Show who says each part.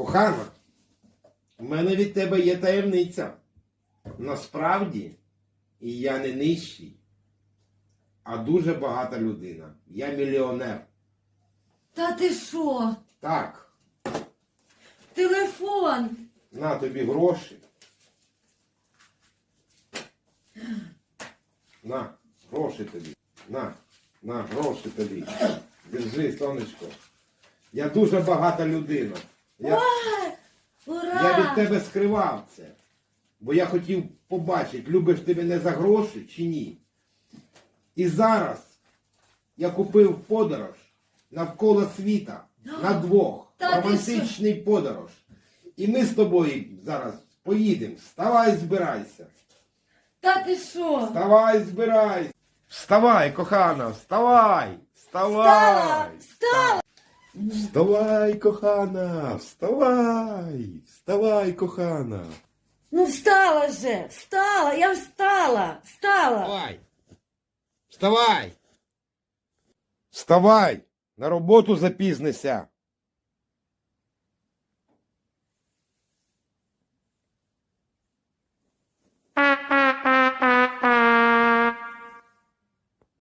Speaker 1: Кохана, в мене від тебе є таємниця. Насправді, і я не нижчий, а дуже багата людина. Я мільйонер.
Speaker 2: Та ти що?
Speaker 1: Так,
Speaker 2: Телефон.
Speaker 1: на тобі гроші. На, гроші тобі. На, на, гроші тобі. Держи, сонечко. Я дуже багата людина. Я,
Speaker 2: Ура!
Speaker 1: я від тебе скривав це. Бо я хотів побачити, любиш ти мене за гроші чи ні. І зараз я купив подорож навколо світа на двох.
Speaker 2: Та ти
Speaker 1: Романтичний подорож. І ми з тобою зараз поїдемо. Вставай, збирайся.
Speaker 2: Та ти що?
Speaker 1: Вставай, збирайся. Вставай, кохана, вставай. Вставай.
Speaker 2: Встала! Встала!
Speaker 1: Вставай, кохана, вставай. Вставай, кохана.
Speaker 2: Ну встала же! Встала! Я встала! Встала!
Speaker 1: Вставай. Вставай. Вставай. На роботу запізнися.